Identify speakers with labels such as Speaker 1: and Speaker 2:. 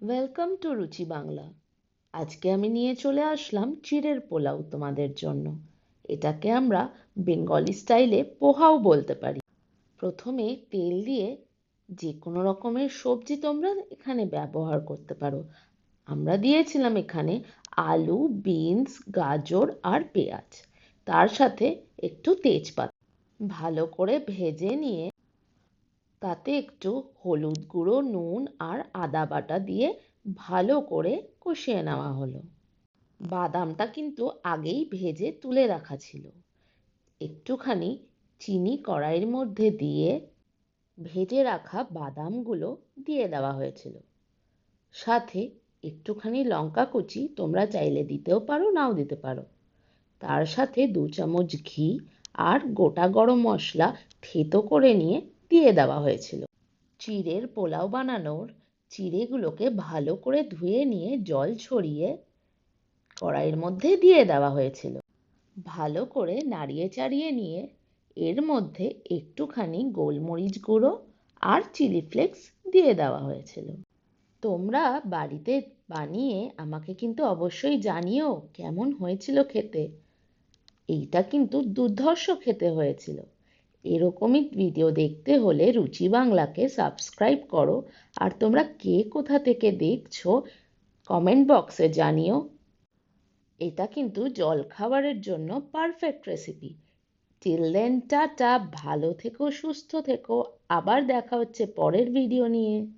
Speaker 1: Welcome to রুচি বাংলা আজকে আমি নিয়ে চলে আসলাম চিড়ের পোলাও তোমাদের জন্য। এটাকে আমরা বেঙ্গলি স্টাইলে পোহাও বলতে পারি। প্রথমে তেল দিয়ে যে কোনো রকমের সবজি তোমরা এখানে ব্যবহার করতে পারো। আমরা দিয়েছিলাম এখানে আলু, বিনস, গাজর আর পেঁয়াজ। তার সাথে একটু তেজপাতা। ভালো করে ভেজে নিয়ে তাতে একটু হলুদ গুঁড়ো, নুন আর আদা বাটা দিয়ে ভালো করে কষিয়ে নেওয়া হলো। বাদামটা কিন্তু আগেই ভেজে তুলে রাখা ছিল। একটুখানি চিনি কড়াইয়ের মধ্যে দিয়ে ভেজে রাখা বাদামগুলো দিয়ে দেওয়া হয়েছিল। সাথে একটুখানি লঙ্কা কুচি তোমরা চাইলে দিতেও পারো, নাও দিতে পারো। তার সাথে দু চামচ ঘি আর গোটা গরম মশলা থেতো করে নিয়ে দিয়ে দেওয়া হয়েছিল। চিড়ের পোলাও বানানোর চিড়েগুলোকে ভালো করে ধুয়ে নিয়ে জল ছড়িয়ে কড়াইয়ের মধ্যে দিয়ে দেওয়া হয়েছিল। ভালো করে নাড়িয়ে চাড়িয়ে নিয়ে এর মধ্যে একটুখানি গোলমরিচ গুঁড়ো আর চিলি ফ্লেক্স দিয়ে দেওয়া হয়েছিল। তোমরা বাড়িতে বানিয়ে আমাকে কিন্তু অবশ্যই জানিও কেমন হয়েছিল খেতে। এইটা কিন্তু দুর্ধর্ষ খেতে হয়েছিল। এরকমই ভিডিও দেখতে হলে রুচি বাংলাকে সাবস্ক্রাইব করো। আর তোমরা কে কোথা থেকে দেখছ কমেন্ট বক্সে জানিও। এটা কিন্তু জলখাবারের জন্য পারফেক্ট রেসিপি টিল ভালো থেকো, সুস্থ থেকো। আবার দেখা হচ্ছে পরের ভিডিও নিয়ে।